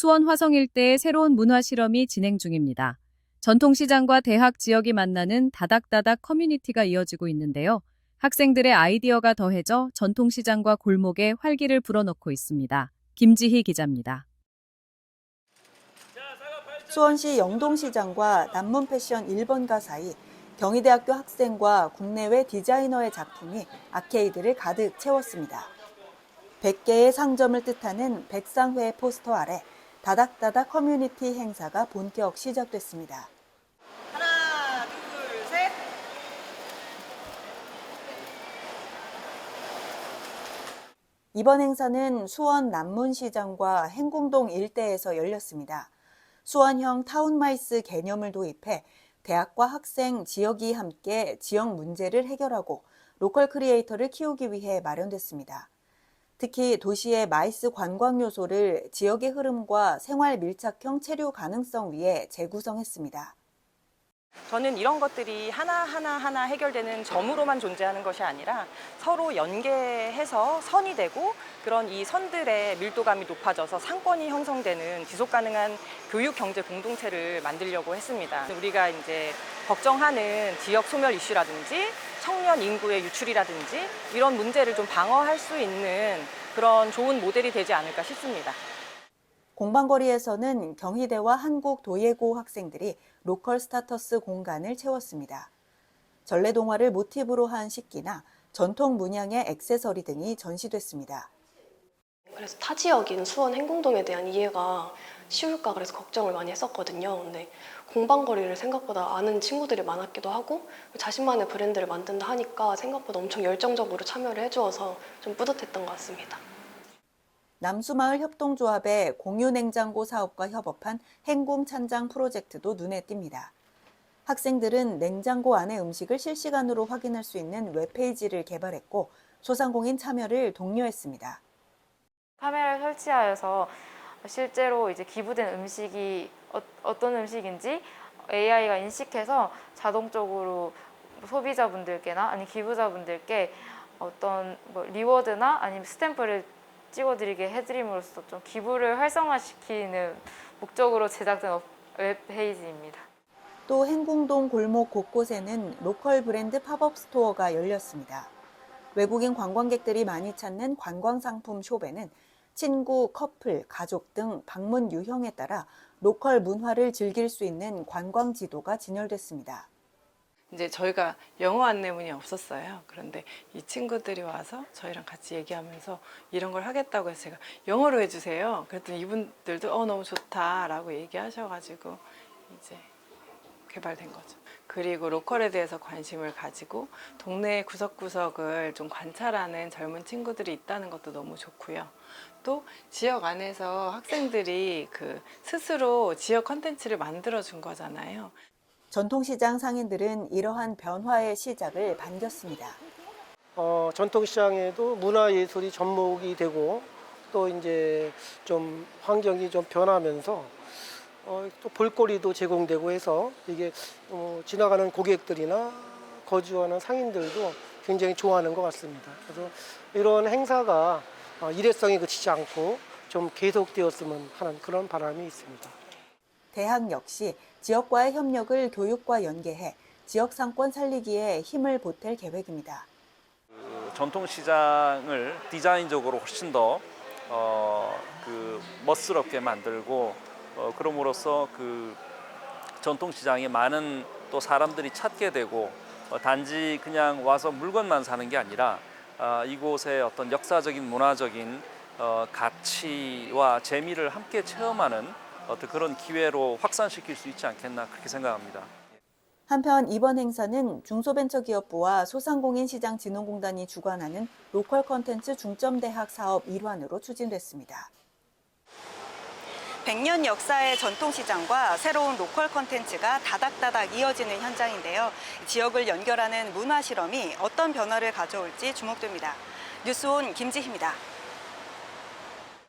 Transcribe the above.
수원 화성 일대의 새로운 문화 실험이 진행 중입니다. 전통시장과 대학 지역이 만나는 다닥다닥 커뮤니티가 이어지고 있는데요. 학생들의 아이디어가 더해져 전통시장과 골목에 활기를 불어넣고 있습니다. 김지희 기자입니다. 수원시 영동시장과 남문 패션 1번가 사이 경희대학교 학생과 국내외 디자이너의 작품이 아케이드를 가득 채웠습니다. 100개의 상점을 뜻하는 백상회 포스터 아래 다닥다닥 커뮤니티 행사가 본격 시작됐습니다. 하나, 둘, 셋. 이번 행사는 수원 남문시장과 행궁동 일대에서 열렸습니다. 수원형 타운마이스 개념을 도입해 대학과 학생, 지역이 함께 지역 문제를 해결하고 로컬 크리에이터를 키우기 위해 마련됐습니다. 특히 도시의 마이스 관광 요소를 지역의 흐름과 생활 밀착형 체류 가능성 위에 재구성했습니다. 저는 이런 것들이 하나하나 하나 해결되는 점으로만 존재하는 것이 아니라 서로 연계해서 선이 되고 그런 이 선들의 밀도감이 높아져서 상권이 형성되는 지속 가능한 교육 경제 공동체를 만들려고 했습니다. 우리가 이제 걱정하는 지역 소멸 이슈라든지 청년 인구의 유출이라든지 이런 문제를 좀 방어할 수 있는 그런 좋은 모델이 되지 않을까 싶습니다. 공방거리에서는 경희대와 한국도예고 학생들이 로컬 스타터스 공간을 채웠습니다. 전래동화를 모티브로 한 식기나 전통 문양의 액세서리 등이 전시됐습니다. 그래서 타 지역인 수원 행궁동에 대한 이해가 쉬울까 그래서 걱정을 많이 했었거든요. 근데 공방거리를 생각보다 아는 친구들이 많았기도 하고 자신만의 브랜드를 만든다 하니까 생각보다 엄청 열정적으로 참여를 해주어서 좀 뿌듯했던 것 같습니다. 남수마을 협동조합의 공유냉장고 사업과 협업한 행궁 찬장 프로젝트도 눈에 띕니다. 학생들은 냉장고 안의 음식을 실시간으로 확인할 수 있는 웹페이지를 개발했고 소상공인 참여를 독려했습니다. 설치하여서 실제로 이제 기부된 음식이 어, 떤 음식인지 AI가 인식해서 자동적으로 소비자분들께나 아니 기부자분들께 어떤 뭐 리워드나 아니면 스탬프를 찍어드리게 해드림으로써 좀 기부를 활성화시키는 목적으로 제작된 업- 웹페이지입니다. 또 행궁동 골목 곳곳에는 로컬 브랜드 팝업 스토어가 열렸습니다. 외국인 관광객들이 많이 찾는 관광 상품 숍에는 친구, 커플, 가족 등 방문 유형에 따라 로컬 문화를 즐길 수 있는 관광 지도가 진열됐습니다. 이제 저희가 영어 안내문이 없었어요. 그런데 이 친구들이 와서 저희랑 같이 얘기하면서 이런 걸 하겠다고 해서 제가 영어로 해주세요. 그랬더니 이분들도 어 너무 좋다라고 얘기하셔가지고 이제 개발된 거죠. 그리고 로컬에 대해서 관심을 가지고 동네 구석구석을 좀 관찰하는 젊은 친구들이 있다는 것도 너무 좋고요. 또 지역 안에서 학생들이 그 스스로 지역 컨텐츠를 만들어 준 거잖아요. 전통시장 상인들은 이러한 변화의 시작을 반겼습니다. 어, 전통시장에도 문화예술이 접목이 되고 또 이제 좀 환경이 좀 변하면서 어, 또 볼거리도 제공되고 해서 이게 어, 지나가는 고객들이나 거주하는 상인들도 굉장히 좋아하는 것 같습니다. 그래서 이런 행사가 어, 일회성이 그치지 않고 좀 계속되었으면 하는 그런 바람이 있습니다. 대학 역시 지역과의 협력을 교육과 연계해 지역 상권 살리기에 힘을 보탤 계획입니다. 그 전통 시장을 디자인적으로 훨씬 더 어, 그 멋스럽게 만들고 어, 그럼으로써 그 전통 시장에 많은 또 사람들이 찾게 되고 어, 단지 그냥 와서 물건만 사는 게 아니라 아, 이곳의 어떤 역사적인 문화적인 어, 가치와 재미를 함께 체험하는 어떤 그런 기회로 확산시킬 수 있지 않겠나 그렇게 생각합니다. 한편 이번 행사는 중소벤처기업부와 소상공인 시장 진흥공단이 주관하는 로컬 컨텐츠 중점대학 사업 일환으로 추진됐습니다. 100년 역사의 전통시장과 새로운 로컬 컨텐츠가 다닥다닥 이어지는 현장인데요. 지역을 연결하는 문화 실험이 어떤 변화를 가져올지 주목됩니다. 뉴스온 김지희입니다.